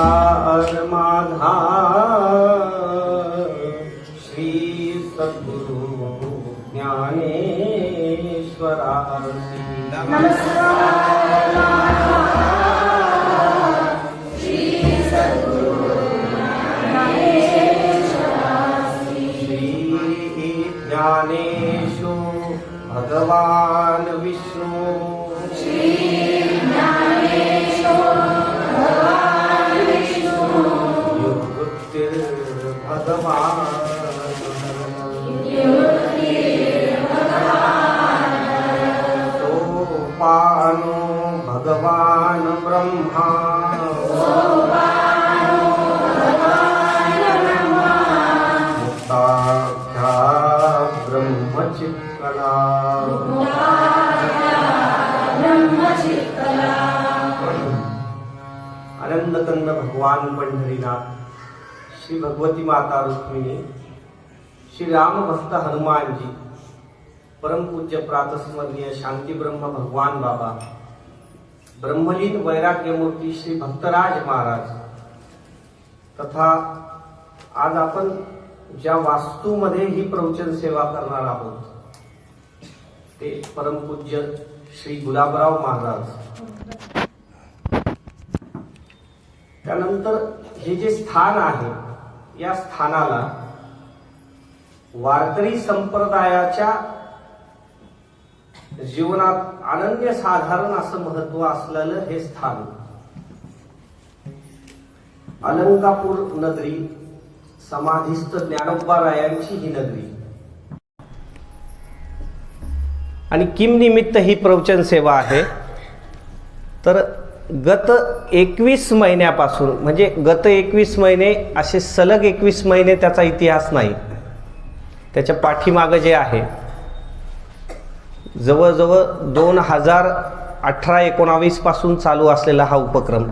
आठवीता महापुण्यरासी माझा श्री सद्गुरु विष्णु श्री ज्ञानेशो सोपानो भगवान ब्रह्मा। मुक्ताख्या ब्रह्मचित्कला आनंदकंद भगवान पंढरीनाथ। श्री भगवती माता रुक्मिणी श्री राम भक्त हनुमानजी परमपूज्य प्रातस्मरणीय शांती ब्रह्म भगवान बाबा ब्रह्मलीन वैराग्यमूर्ती श्री भक्तराज महाराज तथा आज आपण ज्या वास्तूमध्ये ही प्रवचन सेवा करणार आहोत ते परमपूज्य श्री गुलाबराव महाराज. त्यानंतर हे जे स्थान आहे या स्थानाला वारकरी संप्रदायाच्या जीवनात अनन्य साधारण असं महत्त्व असलेलं हे स्थान. अलंकापूर नगरी समाधीस्थ ज्ञानोबारायांची ही नगरी. आणि किम निमित्त ही प्रवचन सेवा आहे. तर गत एकवीस महिन्यापासून म्हणजे गत एकवीस महिने असे सलग एकवीस महिने त्याचा इतिहास नाही. त्याच्या पाठीमागं जे आहे जवळजवळ दोन हजार अठरा एकोणावीसपासून चालू असलेला हा उपक्रम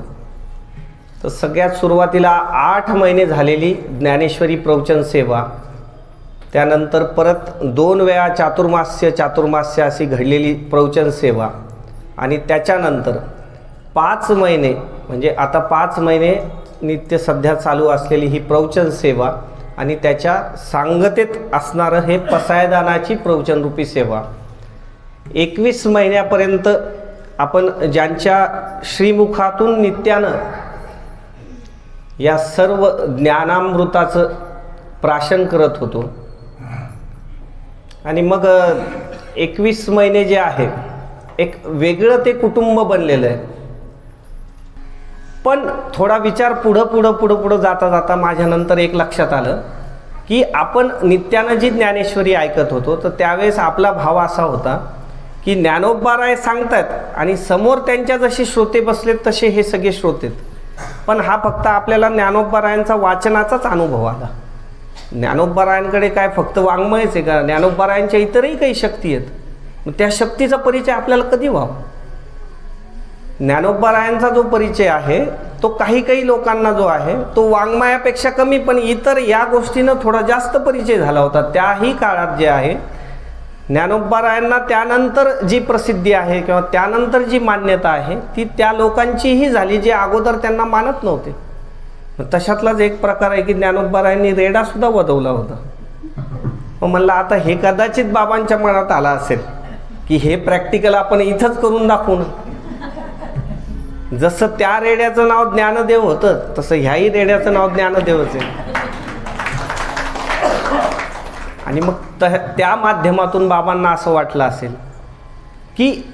तर सगळ्यात सुरुवातीला आठ महिने झालेली ज्ञानेश्वरी प्रवचन सेवा त्यानंतर परत दोन वेळा चातुर्मास्य चातुर्मास्य अशी घडलेली प्रवचन सेवा आणि त्याच्यानंतर पाच महिने म्हणजे आता पाच महिने नित्य सध्या चालू असलेली ही प्रवचन सेवा आणि त्याच्या सांगतेत असणारं हे पसायदानाची प्रवचनरूपी सेवा. एकवीस महिन्यापर्यंत आपण ज्यांच्या श्रीमुखातून नित्यानं या सर्व ज्ञानामृताचं प्राशन करत होतो. आणि मग एकवीस महिने जे आहे एक वेगळं ते कुटुंब बनलेलं आहे. पण थोडा विचार पुढं पुढं पुढं पुढं जाता जाता माझ्यानंतर एक लक्षात आलं की आपण नित्यानं जी ज्ञानेश्वरी ऐकत होतो तर त्यावेळेस आपला भाव असा होता की ज्ञानोबाराय सांगतात आणि समोर त्यांच्या जसे श्रोते बसलेत तसे हे सगळे श्रोतेत पण हा फक्त आपल्याला ज्ञानोबारायांचा वाचनाचाच अनुभव आला. ज्ञानोबारायांकडे काय फक्त वाङ्मयच आहे का? ज्ञानोबारायांच्या इतरही काही शक्ती आहेत. मग त्या शक्तीचा परिचय आपल्याला कधी व्हावा? ज्ञानोबारायांचा जो परिचय आहे तो काही काही लोकांना जो आहे तो वाङ्मयापेक्षा कमी पण इतर या गोष्टीनं थोडा जास्त परिचय झाला होता. त्याही काळात जे आहे ज्ञानोबारायांना त्यानंतर जी प्रसिद्धी आहे किंवा त्यानंतर जी मान्यता आहे ती त्या लोकांचीही झाली जे अगोदर त्यांना मानत नव्हते. तशातलाच एक प्रकार आहे की ज्ञानोबारायांनी रेडासुद्धा वदवला होता. मग म्हणलं आता हे कदाचित बाबांच्या मनात आला असेल की हे प्रॅक्टिकल आपण इथंच करून दाखवू ना. जसं त्या रेड्याचं नाव ज्ञानदेव होतं तसं ह्याही रेड्याचं नाव ज्ञानदेवच आहे. आणि मग त त्या माध्यमातून बाबांना असं वाटलं असेल की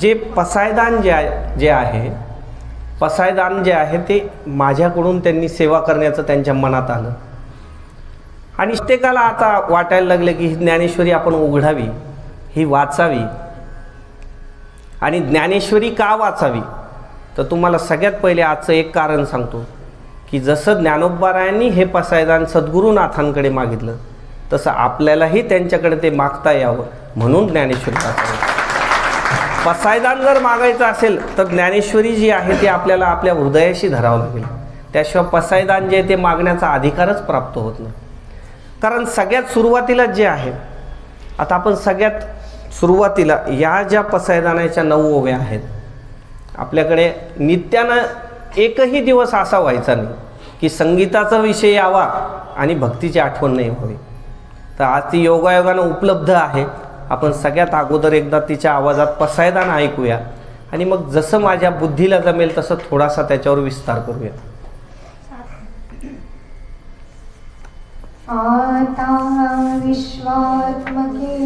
जे पसायदान जे आहे जे आहे पसायदान जे आहे ते माझ्याकडून त्यांनी सेवा करण्याचं त्यांच्या मनात आलं. आणि प्रत्येकाला आता वाटायला लागलं की ही ज्ञानेश्वरी आपण उघडावी ही वाचावी. आणि ज्ञानेश्वरी का वाचावी? तर तुम्हाला सगळ्यात पहिले आजचं एक कारण सांगतो की जसं ज्ञानोबारायांनी हे पसायदान सद्गुरुनाथांकडे मागितलं तसं आपल्यालाही त्यांच्याकडे ते मागता यावं म्हणून ज्ञानेश्वरी पसायदान जर मागायचं असेल तर ज्ञानेश्वरी जी आहे ती आपल्याला आपल्या हृदयाशी धरावं लागेल. त्याशिवाय पसायदान जे आहे ते मागण्याचा अधिकारच प्राप्त होत नाही. कारण सगळ्यात सुरुवातीला जे आहे आता आपण सगळ्यात सुरुवातीला या ज्या पसायदानाच्या नऊ ओव्या आहेत आपल्याकडे नित्यानं एकही दिवस असा व्हायचा नाही की संगीताचा विषय यावा आणि भक्तीची आठवण नाही व्हावी. तर आज ती योगायोगानं उपलब्ध आहे. आपण सगळ्यात अगोदर एकदा तिच्या आवाजात पसायदान ऐकूया आणि मग जसं माझ्या बुद्धीला जमेल तसं थोडासा त्याच्यावर विस्तार करूया. आता विश्वात्मके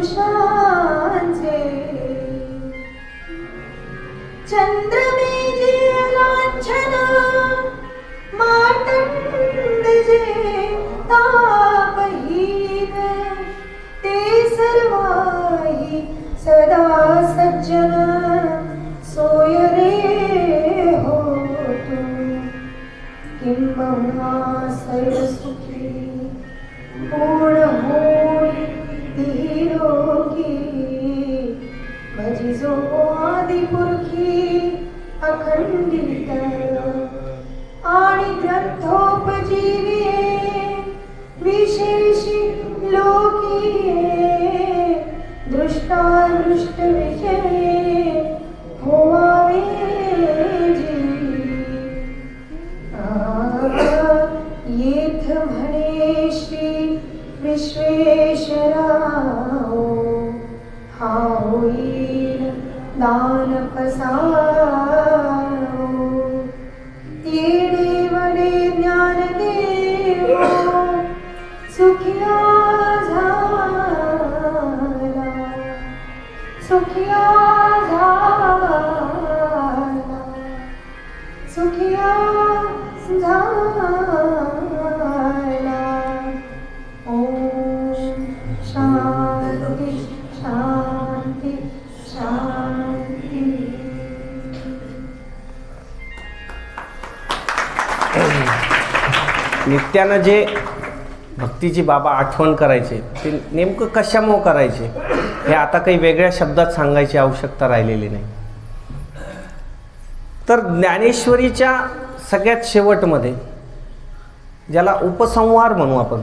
पुरुषांचे चंद्रमेजे लांछन मातंड जे तापहीन ते सर्वाही सदा सज्जन सोय रे हो तू किंबहुना सर्व सुखी पूर्ण Hallelujah. शांती शांती. नित्यानं जे भक्तीची बाबा आठवण करायचे ते नेमकं कशामुळं करायचे हे आता काही वेगळ्या शब्दात सांगायची आवश्यकता राहिलेली नाही. तर ज्ञानेश्वरीच्या सगळ्यात शेवटमध्ये ज्याला उपसंहार म्हणू आपण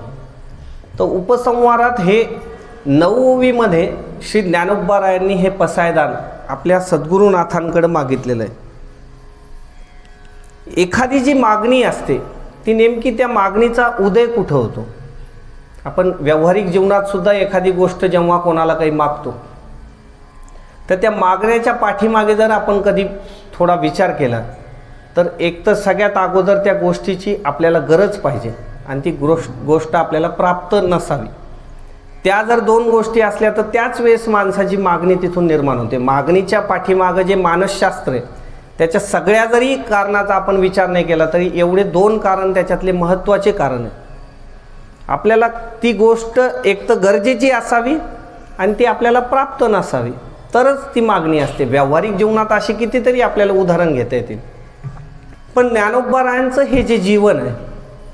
तर उपसंहारात हे नववीमध्ये श्री ज्ञानोबारायांनी हे पसायदान आपल्या सद्गुरुनाथांकडे मागितलेलं आहे. एखादी जी मागणी असते ती नेमकी त्या मागणीचा उदय कुठं होतो? आपण व्यावहारिक जीवनातसुद्धा एखादी गोष्ट जेव्हा कोणाला काही मागतो तर त्या मागण्याच्या पाठीमागे जर आपण कधी थोडा विचार केला तर एक तर सगळ्यात अगोदर त्या गोष्टीची आपल्याला गरज पाहिजे आणि ती गोष्ट गोष्ट आपल्याला प्राप्त नसावी. त्या जर दोन गोष्टी असल्या तर त्याच वेळेस माणसाची मागणी तिथून निर्माण होते. मागणीच्या पाठीमागं जे मानसशास्त्र आहे त्याच्या सगळ्या जरी कारणाचा आपण विचार नाही केला तरी एवढे दोन कारण त्याच्यातले महत्त्वाचे कारण आहे आपल्याला ती गोष्ट एक तर गरजेची असावी आणि ती आपल्याला प्राप्त नसावी. तरच ती मागणी असते. व्यावहारिक जीवनात अशी कितीतरी आपल्याला उदाहरण घेता येतील. पण ज्ञानोबारायांचं हे जे जीवन आहे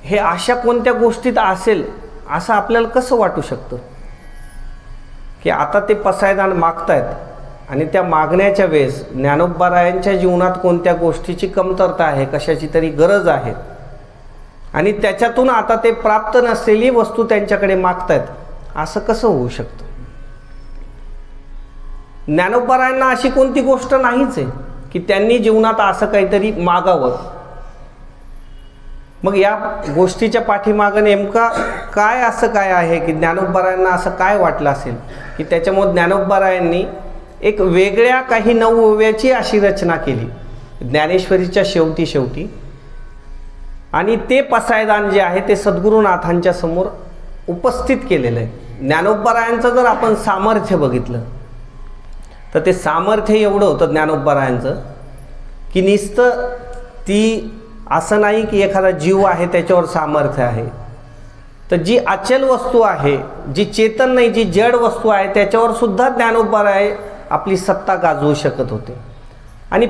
हे अशा कोणत्या गोष्टीत असेल असं आपल्याला कसं वाटू शकतं? की आता ते पसायदान मागतायत. आणि त्या मागण्याच्या वेळेस ज्ञानोबारायांच्या जीवनात कोणत्या गोष्टीची कमतरता आहे कशाची तरी गरज आहे? आणि त्याच्यातून आता ते प्राप्त नसलेली वस्तू त्यांच्याकडे मागतायत. असं कसं होऊ शकतं? ज्ञानोबारायांना अशी कोणती गोष्ट नाहीच आहे की त्यांनी जीवनात असं काहीतरी मागावं. मग या गोष्टीच्या पाठीमागं नेमका काय असं काय आहे की ज्ञानोबरायांना असं काय वाटलं असेल? की त्याच्यामुळे ज्ञानोबरायांनी एक वेगळ्या काही नवव्याची अशी रचना केली. ज्ञानेश्वरीच्या शेवटी शेवटी. आणि ते पसायदान जे आहे ते सद्गुरुनाथांच्या समोर उपस्थित केलेलं आहे. ज्ञानोबरायांचं जर आपण सामर्थ्य बघितलं तर ते सामर्थ्य एवढं होतं ज्ञानोबरायांचं की नुसतं ती असं नाही की एखादा जीव आहे त्याच्यावर सामर्थ्य आहे. तर जी अचल वस्तू आहे जी चेतन नाही जी जड वस्तू आहे त्याच्यावर सुद्धा ज्ञानोबाराय आपली सत्ता गाजवू शकत होते. आणि